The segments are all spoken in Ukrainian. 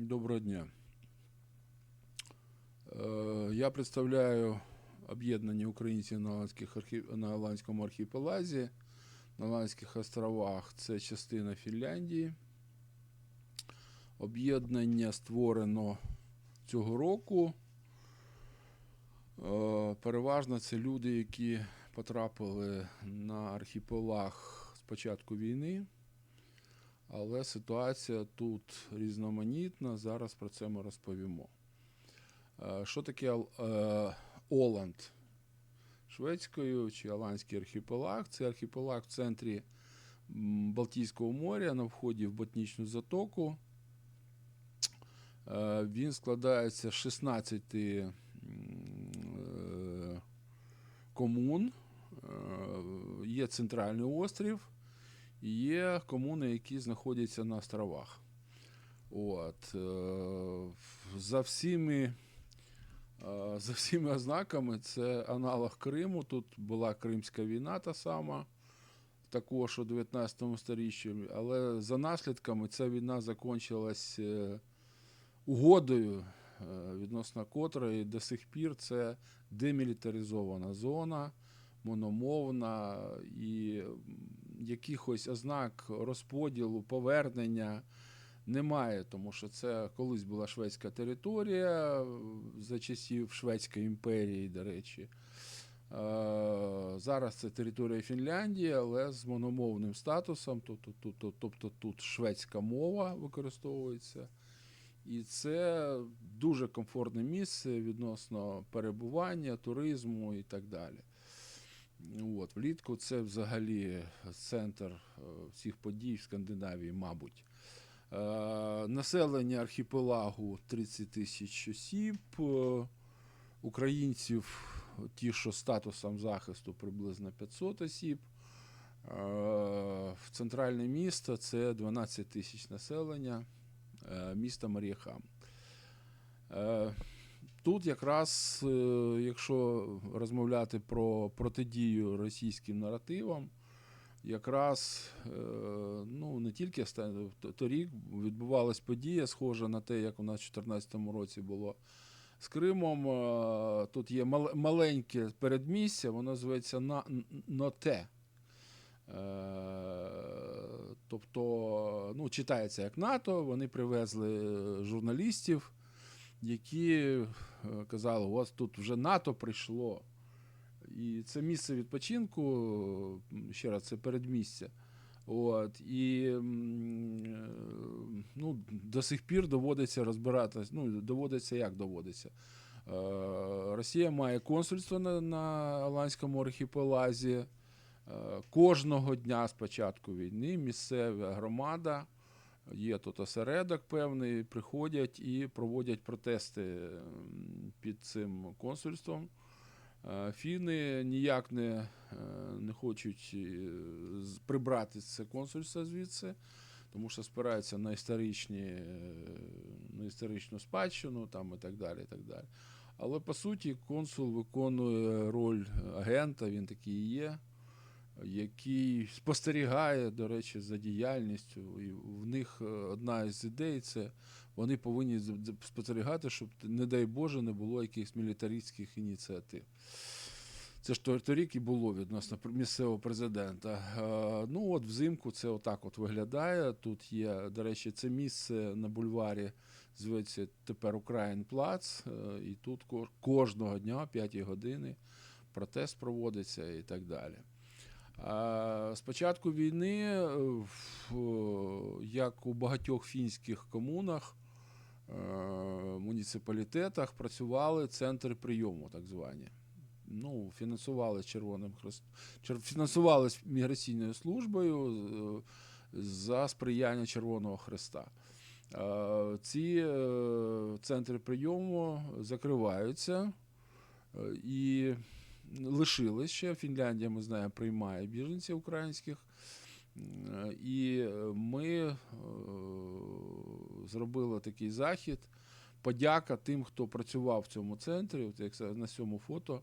Доброго дня. Е, Я представляю об'єднання українців на, Голландських архі- на Голландському архіпелазі, на Голландських островах. Це частина Фінляндії. Об'єднання створено цього року. Е, Переважно це люди, які потрапили на архіпелаг з початку війни. Але ситуація тут різноманітна. Зараз про це ми розповімо. Е, Що таке е, Оланд? Шведською чи Аландський архіпелаг? Це архіпелаг в центрі Балтійського моря на вході в Ботнічну затоку. Е, Він складається з 16 е, комун. Є центральний острів. Є комуни, які знаходяться на островах. От, е, за всіми, е, за всіми ознаками це аналог Криму. Тут була Кримська війна та сама, також у 19 сторіччі. Але за наслідками ця війна закінчилась е, угодою, відносно котрої до сих пір це демілітаризована зона, мономовна і якихось ознак розподілу, повернення немає, тому що це колись була шведська територія е, за часів Шведської імперії, до речі. Е, Зараз це територія Фінляндії, але з мономовним статусом, тобто, тобто, тобто тут шведська мова використовується. І це дуже комфортне місце відносно перебування, туризму і так далі. От, влітку це взагалі центр е, всіх подій в Скандинавії, мабуть. Е, населення архіпелагу 30 тисяч осіб. Е, Українців, ті, що статусом захисту, приблизно 500 осіб. В центральне місто це 12 тисяч населення, місто Маріахам. Тут якраз, е, якщо розмовляти про протидію російським наративам, якраз е, ну, не тільки торік відбувалась подія, схожа на те, як у нас в 2014 році було з Кримом. Е, Тут є маленьке передмістя, воно зветься на Ноте. Тобто, ну, читається як НАТО, вони привезли журналістів, які е, казали, вас тут вже НАТО прийшло. І це місце відпочинку, ще раз, це передмістя. От, і е, ну, до сих пір доводиться розбиратися. Ну, доводиться як доводиться. Е, Росія має консульство на, на Аланському архіпелазі. Кожного дня з початку війни місцева громада, є тут осередок певний, приходять і проводять протести під цим консульством. Е, Фіни ніяк не, е, не хочуть е, прибрати це консульство звідси, тому що спираються на історичні, на історичну спадщину там, і так далі. І так далі. Але по суті консул виконує роль агента, він такий і є, який спостерігає, до речі, за діяльністю. І в них е, одна із ідей це вони повинні спостерігати, щоб, не дай Боже, не було якихось мілітаристських ініціатив. Це ж торік і було відносно місцевого президента. Е, Ну, от взимку це отак от виглядає. Тут є, до речі, це місце на бульварі зветься тепер Україн Плац, е, і тут ко- кожного дня о 5 години протест проводиться і так далі. А З початку війни, е, як у багатьох фінських комунах, е, муніципалітетах працювали центри прийому, так звані. Ну, фінансували Червоним Хрест... Чер... фінансувались міграційною службою е, за сприяння Червоного Хреста. Е, Ці е, центри прийому закриваються е, і лишили ще. Фінляндія, ми знаємо, приймає біженців українських. Е, І ми е, зробили такий захід. Подяка тим, хто працював в цьому центрі. От як на цьому фото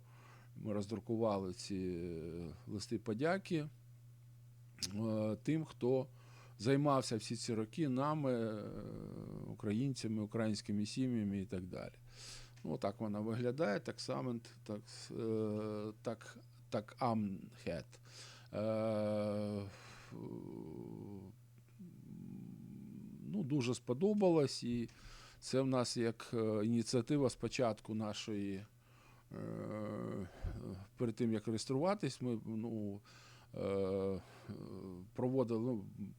ми роздрукували ці е, листи подяки тим, хто займався всі ці роки нами, українцями, українськими сім'ями і так далі. Ну, так вона виглядає, таксамент, так, е, так, так амхет. Е, ну, дуже сподобалось, і це в нас як е, ініціатива спочатку нашої. Перед тим як реєструватись, ми ну, проводили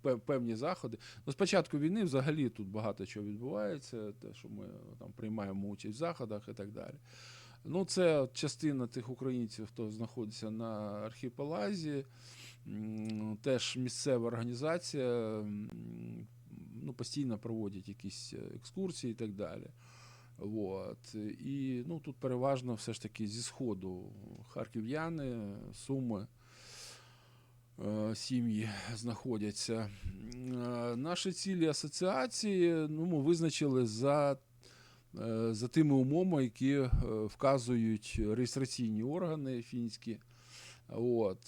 ну, певні заходи. Ну, з війни взагалі тут багато чого відбувається, те, що ми там приймаємо участь в заходах і так далі. Ну, це частина тих українців, хто знаходиться на архіпелазі. Теж місцева організація ну, постійно проводять якісь е, екскурсії і так далі. От. І ну, тут переважно все ж таки зі Сходу харків'яни, суми, е, сім'ї знаходяться. Е, Наші цілі асоціації ну, ми визначили за, е, за тими умовами, які вказують реєстраційні органи фінські. От,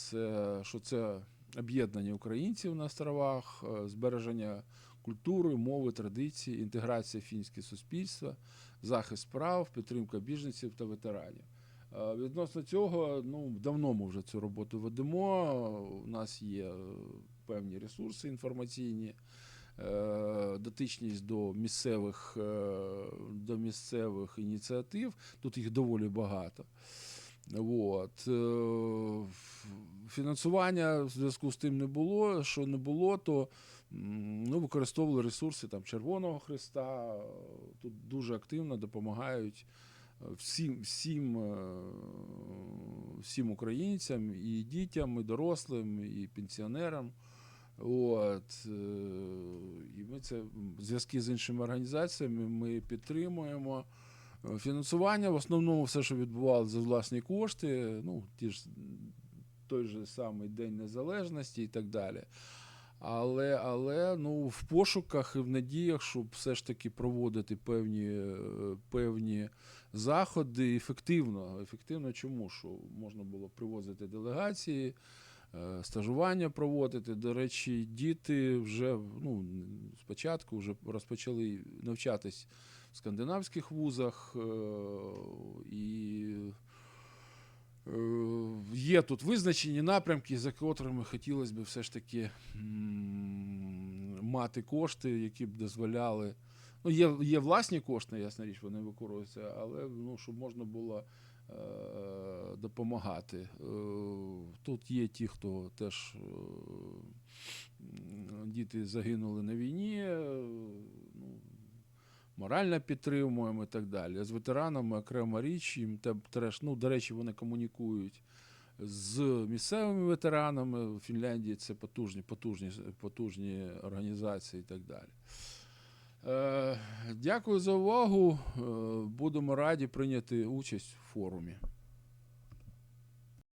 що це об'єднання українців на островах, е, збереження культури, мови, традицій, інтеграція фінське суспільства, захист прав, підтримка біженців та ветеранів. Е, Відносно цього, ну давно ми вже цю роботу ведемо. У нас є певні ресурси інформаційні, е, дотичність до місцевих, е, до місцевих ініціатив. Тут їх доволі багато. От. Фінансування в зв'язку з тим не було. Що не було, то ну, використовували ресурси там, Червоного Христа. Тут дуже активно допомагають всім, всім, е, всім українцям, і дітям, і дорослим, і пенсіонерам. От, е, і ми це в зв'язку з іншими організаціями ми підтримуємо. Фінансування в основному все, що відбувалося за власні кошти, ну, ті ж той же самий День Незалежності і так далі. Але, але ну, в пошуках і в надіях, щоб все ж таки проводити певні, е, певні заходи ефективно. Ефективно чому? Що можна було привозити делегації, е, стажування проводити. До речі, діти вже ну, спочатку вже розпочали навчатись в скандинавських вузах. е, І є тут визначені напрямки, за котрими хотілося б все ж таки мати кошти, які б дозволяли. Ну, є, є власні кошти, ясна річ, вони використовуються, але ну, щоб можна було е, допомагати. Е, тут є ті, хто теж е, діти загинули на війні. е, Ну, морально підтримуємо і так далі. З ветеранами окрема річ, їм те- треш, ну, до речі, вони комунікують з місцевими ветеранами. В Фінляндії це потужні, потужні, потужні організації і так далі. Е, дякую за увагу. Е, будемо раді прийняти участь в форумі.